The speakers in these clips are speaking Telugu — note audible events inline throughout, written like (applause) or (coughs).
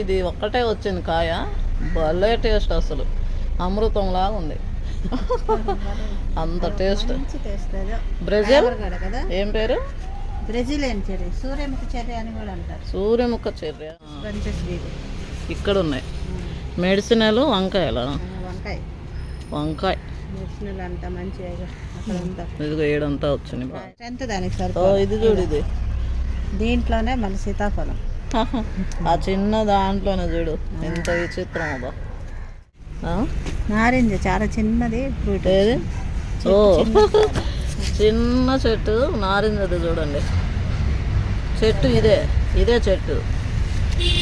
ఇది ఒక్కటే వచ్చింది కాయ. భలే టేస్ట్ అసలు. అమృతంలాగా ఉంది. అంత టేస్ట్. బ్రెజిల్? ఏం పేరు? Brazilian cherry. సూర్యముఖి చెర్రీ అని కూడా అంటారు. సూర్యముఖ స్వీట్ ఇక్కడ ఉన్నాయి మెడిసినలు వంకాయలు? వంకాయ. వంకాయ. మెడిసినల్ అంతా మంచిగా ఇదిగో ఏడంతా వచ్చింది దానికి సరిపో ఇది చూడు ఇది. దీంట్లోనే మన సీతాఫలం. (laughs) ఆ చిన్న దాంట్లోనే చూడు ఎంత విచిత్రం ఆ? నారింజ చాలా చిన్నది ఫ్రూట్. ఏది? ఓ. (laughs) చిన్న. చెట్టు నారింజది చూడండి. చెట్టు ఇదే ఇదే చెట్టు.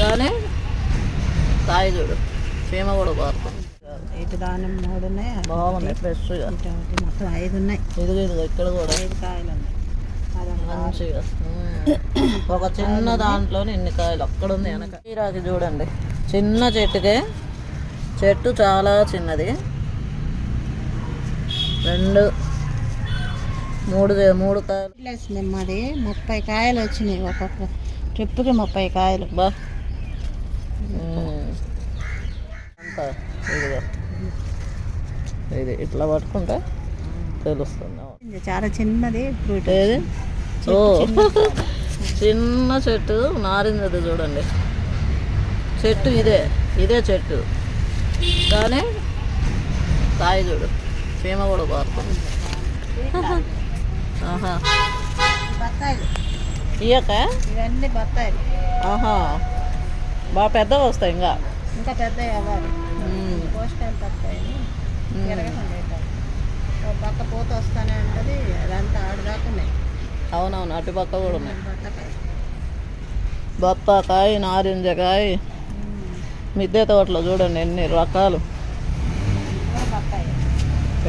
కానీ కాయ చూడు చీమ కూడా బాగుంది. ఇటు దానం మూడు ఉన్నాయి బాగున్నాయి ఫ్రెష్గా మొత్తం ఐదు ఉన్నాయి. ఇదిగో ఇదిగో ఇక్కడ కూడా. ఐదు కాయలు ఉన్నాయి. మంచిగా. ఒక చిన్న దాంట్లోనే ఇన్ని కాయలు అక్కడ ఉంది వెనక. ఈరాకి చూడండి. చిన్న చెట్టుకే. చెట్టు చాలా చిన్నది. రెండు మూడు మూడు కాయలు. ప్లస్ నిమ్మది ముప్పై కాయలు వచ్చినాయి ఒక్కొక్క ట్రిప్కి ముప్పై కాయలు. బా. ఇది ఇట్లా పట్టుకుంటే తెలుస్తుంది. చాలా చిన్నది. ఫ్రూట్ ఏది? ఓ. (laughs) చిన్న చెట్టు. నారింజది చూడండి. చెట్టు ఇదే ఇదే చెట్టు. కానీ కాయ చూడు చీమ కూడా బారుతుంది (laughs) ఆహా. ఇయ్యక? ఇవన్నీ బత్తాయిలు. ఆహా. బాగా పెద్దగా వస్తాయి ఇంకా. ఇంకా పెద్ద అవ్వాలి. పోషకాలు. తిరగకుండా పక్క పూత వస్తూనే ఉంటుంది అదంతా ఆడుదాకా ఉన్నాయి. అవునవును అటు పక్క కూడా ఉన్నాయి. బత్తకాయ నారింజకాయ మిద్దె తోటలో చూడండి ఎన్ని రకాలు.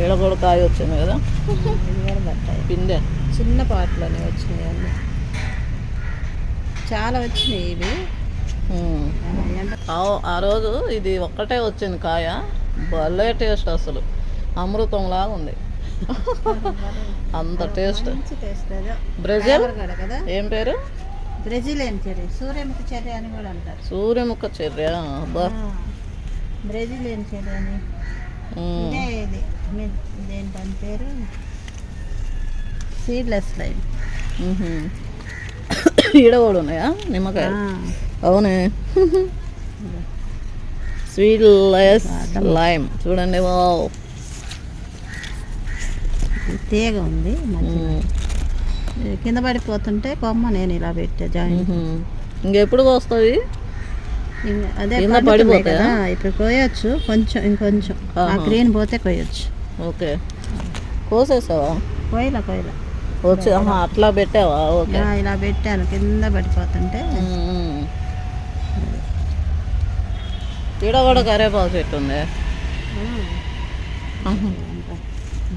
ఈడ కూడా కాయ వచ్చింది కదా? పిందె. చిన్న పాటలోనే వచ్చినాయి అన్నీ. చాలా వచ్చినాయి ఇవి. ఆ రోజు ఇది ఒక్కటే వచ్చింది కాయ. భలే టేస్ట్ అసలు. అమృతంలాగా ఉంది. (laughs) అంత టేస్ట్. బ్రెజిల్? ఏం పేరు? Brazilian cherry. సూర్యముఖి చెర్రీ అని కూడా అంటారు. సూర్యముఖ చర్య బా. ఆ, బ్రెజిలియన్ చెర్రీ అని. ఇదే పేరు? Seedless lime. ఈడ కూడా ఉన్నాయా? నిమ్మకాయ. అవునే. Sweet less lime. చూడండి వావ్. తీగ ఉంది కింద పడిపోతుంటే కొమ్మ నేను ఇలా పెట్టా జాయిన్ మ్మ్హ్మ్. ఇంకెప్పుడు వస్తాయి ఇంక అదే పడిపోతాయా? ఇప్పుడు కోయొచ్చు కొంచెం ఇంకొంచెం. ఆ. గ్రీన్ పోతే కోయొచ్చు. ఓకే. కోసేసావా? కోయిల కోయిల. వచ్చి అట్లా పెట్టావా? ఓకే. ఇలా పెట్టాను కింద పడిపోతుంటే. ఈడ కూడా కరేపాకు చెట్టు ఉంది.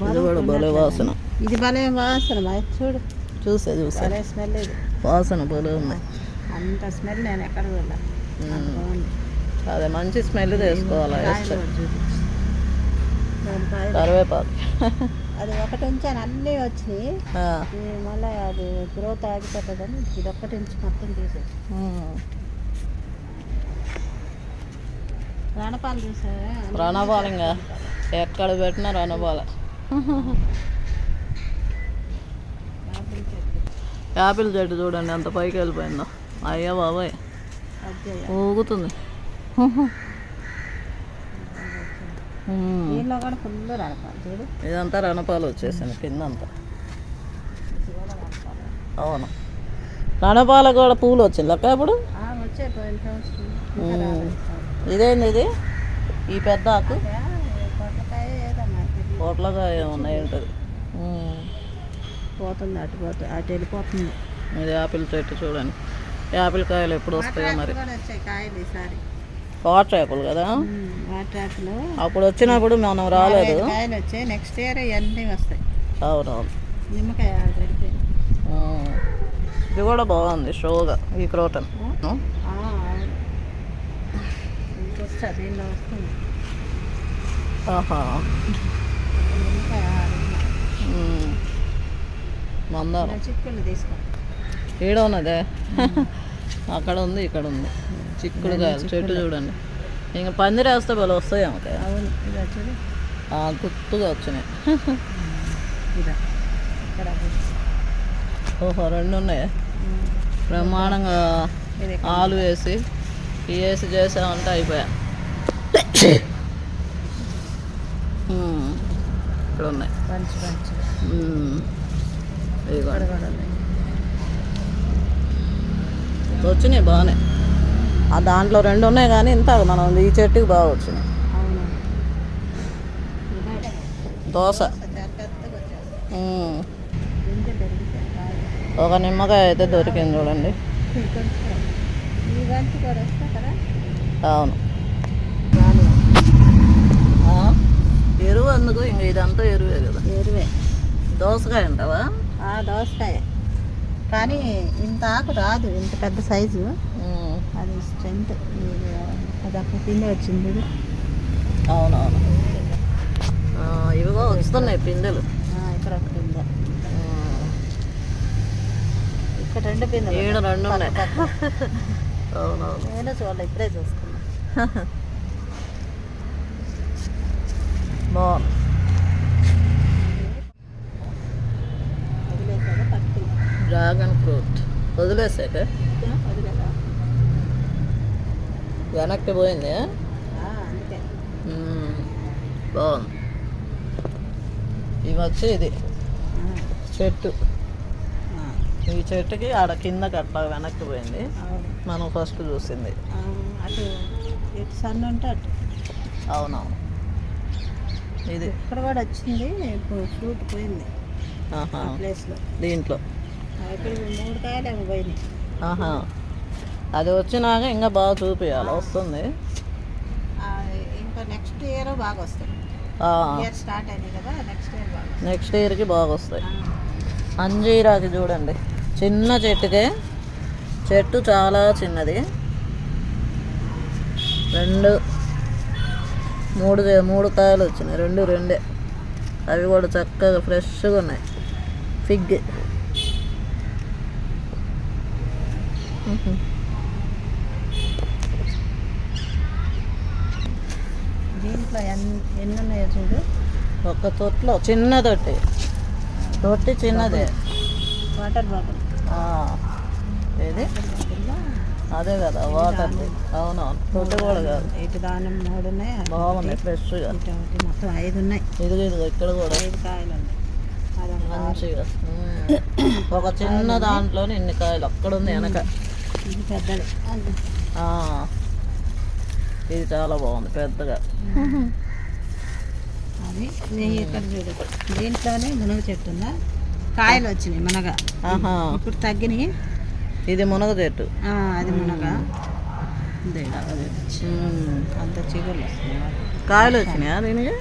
ఇది కూడా భలే వాసన. ఇది భలే వాసన. చూడు. చూసే చూసే. భలే స్మెల్ ఇది. వాసన భలే ఉంది. అంత స్మెల్ నేను ఎక్కడ చూడలే. అదే మంచి స్మెల్ తీసుకోవాలి. కరివేపాకు. అది ఒకటి ఉంచాను అన్నీ వచ్చినాయి. మళ్ళీ అది గ్రోత్ ఆగిపోతుందని ఇది ఒక్కటి ఉంచి మొత్తం తీసేసి. రణపాలు చూసారా రణబాల ఇంకా ఎక్కడ పెట్టినా చెట్టు యాపిల్ చెట్టు చూడండి ఎంత పైకి వెళ్ళిపోయిందో. అయ్యా బాబాయ్. ఊగుతుంది. ఇదంతా రణపాలు వచ్చేసింది కిందంతా. అవును. రణపాల కూడా పూలు వచ్చింది. లెక్క ఇప్పుడు. ఇదేంది ఇది? ఈ పెద్ద ఆకు? పొట్లకాయ ఉన్నాయి ఉంటుంది పోతుంది అటు పోతుంది అటు వెళ్ళిపోతుంది. ఇది యాపిల్ చెట్టు చూడండి. యాపిల్ కాయలు ఎప్పుడు వస్తాయో మరి. కాయలు ఈసారి. వాటర్ యాపిల్ కదా? వాటర్ యాపిల్ అప్పుడు వచ్చినప్పుడు మనం రాలేదు. కాయలు వచ్చాయి. నెక్స్ట్ ఇయర్ ఇవన్నీ వస్తాయి. అవునవును నిమ్మకాయ. ఇది కూడా బాగుంది షోగా ఈ క్రోటన్. అవును. ఆహా. మందారం. ఈడ ఉన్నదే అక్కడ ఉంది ఇక్కడ ఉంది. చిక్కుడు కాదు చెట్టు చూడండి. ఇంకా పందిరి వేస్తే వాళ్ళు వస్తాయి ఆమెకి. గుర్తుగా వచ్చినాయి. ఓహో రెండు ఉన్నాయి? బ్రహ్మాండంగా ఆలు వేసి వేసి చేసామంటే అయిపోయా. (coughs) ఉన్నాయి కూడా ఉన్నాయి వచ్చినాయి బాగానే ఆ దాంట్లో రెండు ఉన్నాయి కానీ ఇంత మనం ఈ చెట్టుకి బాగా వచ్చినాయి దోశ ఒక నిమ్మకాయ అయితే దొరికింది చూడండి అవును ఆ, ఎరువు అందుకు ఇంక ఇదంతా ఎరువే కదా ఎరువే దోసకాయ అంటావా ఆ దోసకాయ కానీ ఇంత ఆకు రాదు ఇంత పెద్ద సైజు అది స్ట్రెంత్ అది అక్కడ కింద వచ్చింది. అవునవును ఇవిగో వస్తున్నాయి పిందెలు ఇక్కడ ఉందా ఉమ్, ఇక్కడ రెండు పిందెలు ఈడ రెండు ఉన్నాయి. అవునవును నేను చూడలే ఇప్పుడే చూస్తున్నా డ్రాగన్ ఫ్రూట్ వదిలేసాక వెనక్కి పోయింది? బాగుంది. ఇవి వచ్చి ఇది. చెట్టు. ఈ చెట్టుకి ఆడ కింద కట్ట వెనక్కి పోయింది. మనం ఫస్ట్ చూసింది. అటు సన్న ఉంటే అటు. అవునవును. ఇది. ఇక్కడ కూడా వచ్చింది? ఫ్రూట్ పోయింది. ప్లేస్లో. దీంట్లో. ఇక్కడ మూడు కాయలు ఏమో పోయినాయి. ఆహా. అది వచ్చినాక ఇంకా బాగా చూపించాలి వస్తుంది. ఇంకా నెక్స్ట్ ఇయర్ బాగా ఇయర్ స్టార్ట్ అయింది కదా నెక్స్ట్ ఇయర్ బాగా. నెక్స్ట్ ఇయర్కి బాగా వస్తాయి. అంజీరాకి చూడండి. చిన్న చెట్టుకే. చెట్టు చాలా చిన్నది. రెండు మూడు మూడు కాయలు వచ్చినాయి. రెండు రెండే. అవి కూడా చక్కగా ఫ్రెష్గా ఉన్నాయి. ఫిగ్. దీంట్లో ఎన్ని ఎన్ని ఉన్నాయో చూడు. ఒక తొట్లో చిన్న తొట్టి. తొట్టి చిన్నదే. Water bottle. ఏది? అదే కదా వాటర్ అవునవును తొట్టి కూడా కాదు. ఇటు దానం మూడు ఉన్నాయి బాగున్నాయి ఫ్రెష్గా మొత్తం ఐదు ఉన్నాయి. ఇదిగో ఇదిగో ఇక్కడ కూడా. ఐదు కాయలు ఉన్నాయి. మంచిగా. ఒక చిన్న దాంట్లోనే ఇన్ని కాయలు. అక్కడ ఉంది వెనక. ఇది పెద్దది. ఇది చాలా బాగుంది పెద్దగా. అది నెయ్యి ఇక్కడ చూడు. దీంట్లోనే మునగ చెట్టు ఉందా? కాయలు వచ్చినాయి మునగ. ఆహా. ఇప్పుడు తగ్గినాయి. ఇది మునగ చెట్టు అది మునగ. అంత. వస్తున్నాయి కాయలు వచ్చినాయా దీనికి?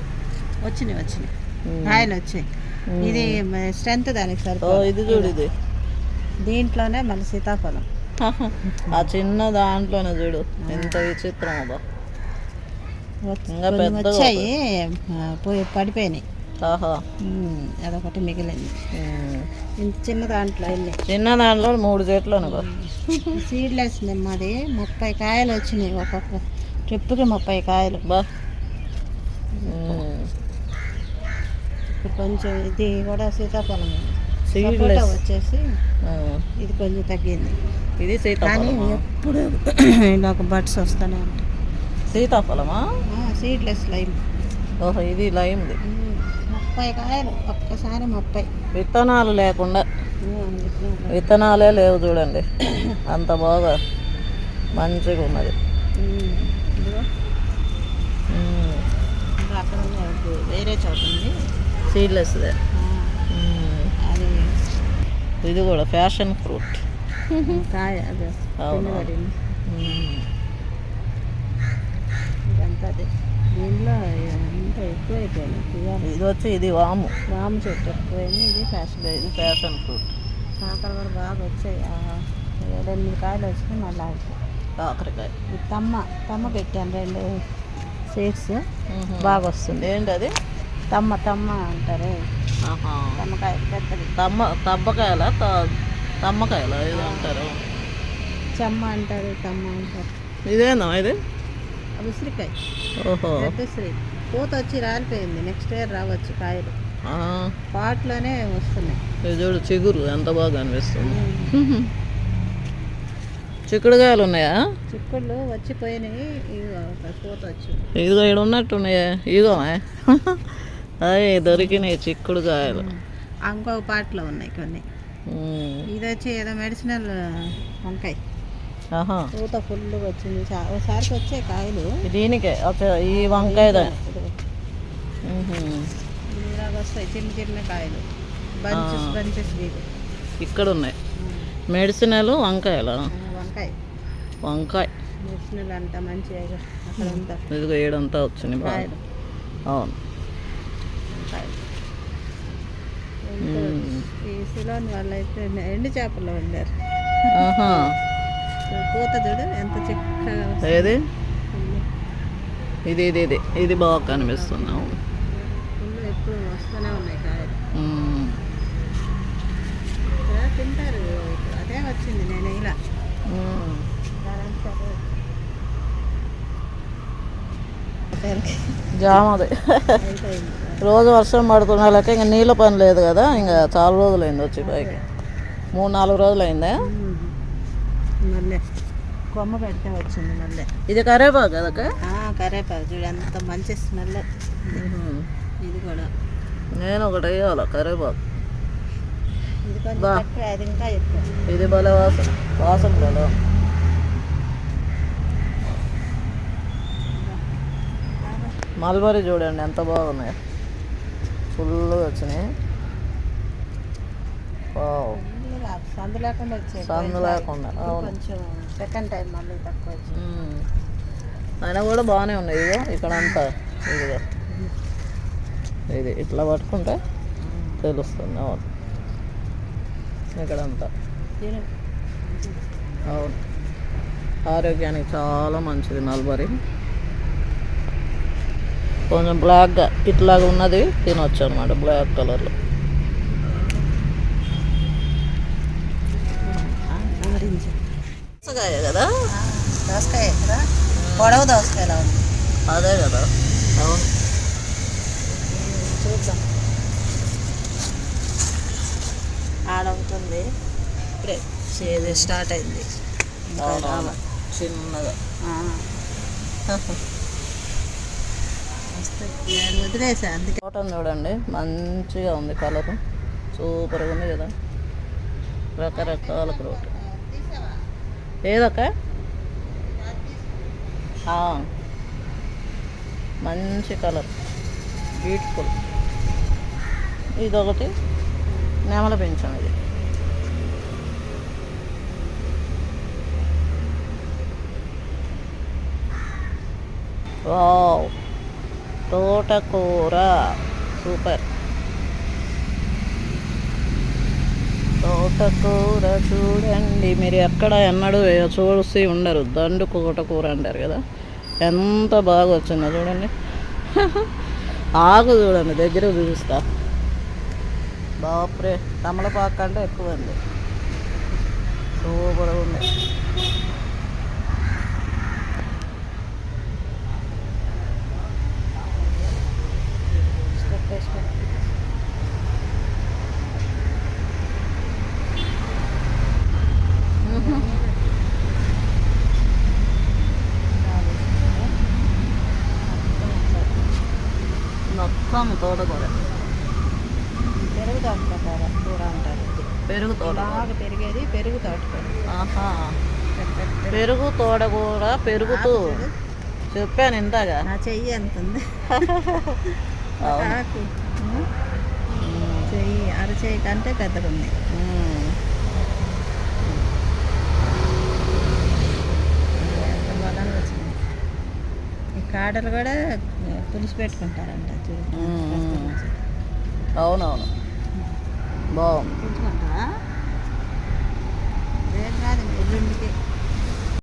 వచ్చినాయి వచ్చినాయి. కాయలు వచ్చాయి. ఇది స్ట్రెంత్ దానికి ఓ సరిపో ఇది చూడు ఇది. దీంట్లోనే మళ్ళీ సీతాఫలం. ఆ చిన్న దాంట్లోనే చూడు. ఎంత విచిత్రం అబ్బా ఇంకా పోయి పడిపోయినాయి. ఉమ్, అదొకటి మిగిలింది. ఇంత చిన్న దాంట్లో వెళ్ళి చిన్న దాంట్లో మూడు చెట్లు అనుకో సీడ్లెస్ నిమ్మది ముప్పై కాయలు వచ్చినాయి ఒక్కొక్క ట్రిప్కి ముప్పై కాయలు. బా. ఇప్పుడు కొంచెం ఇది కూడా సీతాఫలం. వచ్చేసి ఇది కొంచెం తగ్గింది. ఇది కానీ సీతాఫలమా ఎప్పుడు ఇలా ఒక బడ్స్ వస్తూనే ఉంటాయి. సీతాఫలమా? Seedless lime. ఓహో ఇది లైమ్ది. ముప్పై కాయలు ఒక్కసారి ముప్పై. విత్తనాలు లేకుండా. విత్తనాలే లేవు చూడండి. అంత బాగా మంచిగా ఉన్నది వేరే చోట ఉంది. సీడ్లెస్దే. ఆ, మ్మ్. అది ఇది కూడా ఫ్యాషన్ ఫ్రూట్. కాయ అది. ఇదంతా అదే. దీనిలో అంతా ఎక్కువైపోయింది తీయాలి. ఇది వచ్చి ఇది వాము. వామ చెట్టు ఎక్కువైంది ఇది ఫ్యాషన్. ఇది ఫ్యాషన్ ఫ్రూట్. కాకర కూడా బాగా వచ్చాయి. ఏడెనిమిది కాయలు వచ్చినాయి మళ్ళీ. కాకరకాయ. ఇది తమ్మ తమ్మ పెట్టాను రెండు సీడ్స్. బాగా వస్తుంది. ఏంటి అది? తమ్మ తమ్మ అంటారే. ఆహా. తమ్మకాయ పెద్దది. తమ్మ తబ్బకాయల త- తమ్మకాయల ఏదో అంటారు. చెమ్మ అంటారు కమ్మ అంటారు. ఇదేనా ఇది? ఉసిరికాయ. ఓహో. ఉసిరి పూత వచ్చి రాలిపోయింది. నెక్స్ట్ ఇయర్ రావచ్చు కాయలు. పాట్లోనే వస్తున్నాయి. చూడు చిగురు ఎంత బాగా అనిపిస్తుంది. (laughs) చిక్కుడుకాయలు ఉన్నాయా? చిక్కుళ్ళు వచ్చిపోయినాయి. పూత వచ్చింది ఇదిగో ఇక్కడ ఉన్నట్టున్నాయా. ఇదిగో (laughs) అయ్యి దొరికినాయి చిక్కుడుకాయలు. ఇంకొక పాటలో ఉన్నాయి కొన్ని. ఇది వచ్చి ఏదో మెడిసినల్ వంకాయ. పూత ఫుల్గా వచ్చింది. ఒకసారికి వచ్చే కాయలు. దీనికే ఈ. ఇలాగ వస్తాయి చిన్న చిన్న కాయలు. బంచెస్ బంచెస్ ఇక్కడ ఉన్నాయి మెడిసినల్ వంకాయలా? వంకాయ. వంకాయ. మెడిసినల్ అంట మంచిగా ఇదిగో ఏడంతా వచ్చింది అవును. ఈ సిలోన్ వాళ్ళు అయితే ఎండు చేపలు వండారు. పూత చూడు ఎంత చిక్కగా ఏది? ఇది ఇది ఇది. ఇది బాగా ఫుల్ ఎప్పుడు వస్తూనే ఉన్నాయి కాయలు. తింటారు. అదే వచ్చింది నేను ఇలా. జామది రోజు వర్షం పడుతున్న లెక్క ఇంకా నీళ్ళ పని లేదు కదా. ఇంకా చాలా రోజులైంది వచ్చి పైకి. మూడు నాలుగు రోజులు అయిందా మళ్ళీ కొమ్మ పెడితే వచ్చింది మళ్ళీ ఇది కరేపాకు కదక్క ఆ, కరేపాకు చూడు ఎంత మంచి స్మెల్. ఇది కూడా. నేను ఒకటి వేయాలి కరేపాకు. ఇది ఇంకా ఎక్కువ. ఇది భలే వాసన వాసన భలే మల్బరీ చూడండి ఎంత బాగున్నాయి. ఫుల్గా వచ్చినాయి. వావ్. సందు లేకుండా సందు లేకుండా. కొంచెం సెకండ్ టైం మళ్ళీ తక్కువ. అయినా కూడా బాగానే ఉన్నాయి. ఇదిగో ఇక్కడ అంతా ఇదిగో. ఇది ఇట్లా పట్టుకుంటే తెలుస్తుంది. అవును. ఇక్కడంతా. అవును. ఆరోగ్యానికి చాలా మంచిది మల్బరీ కొంచెం బ్లాక్గా ఇట్లాగా ఉన్నది తినొచ్చు అనమాట బ్లాక్ కలర్లో ఆ, ఆరెంజ్ దోసకాయ కదా? దోసకాయ కదా పొడవు దోసకాయలా ఉంది? అదే కదా. అవును. చూద్దాం. ఆడవుతుంది. ఇప్పుడే చేది స్టార్ట్ అయింది. చిన్నగా. వదిలేసా? అందుకే. తోటను చూడండి. మంచిగా ఉంది కలరు. సూపర్గా ఉంది కదా. రకరకాల ఫ్రూట్ ఏదొక? మంచి కలర్. బ్యూటిఫుల్. ఇదొకటి. నెమల పెంచం ఇది. వావ్. తోటకూర. సూపర్. తోటకూర చూడండి. మీరు ఎక్కడ ఎన్నడూ చూసి ఉండరు. దండు తోటకూర అంటారు కదా. ఎంత బాగా వచ్చిందో చూడండి. (laughs) ఆకు చూడండి దగ్గర చూపిస్తా బాప్రే తమలపాకు కంటే ఎక్కువ ఉంది. సూపర్ ఉంది. మొత్తం తోటకూర. పెరుగు తోటకూర కూర అంటారు. పెరుగు తోట బాగా పెరిగేది పెరుగు తోటకూర. ఆహా. పెరుగు తోటకూర. పెరుగుతూ. చెప్పాను ఇందాక. నా చెయ్యి (laughs) ఎంత ఉంది చెయ్యి అరచేయి కంటే పెద్దగా ఉంది కాడలు కూడా పులుసు పెట్టుకుంటారంట. అవునవును. బాగుంది. పులుచుకుంటావా రేపు కాదు ఎల్లుండికి.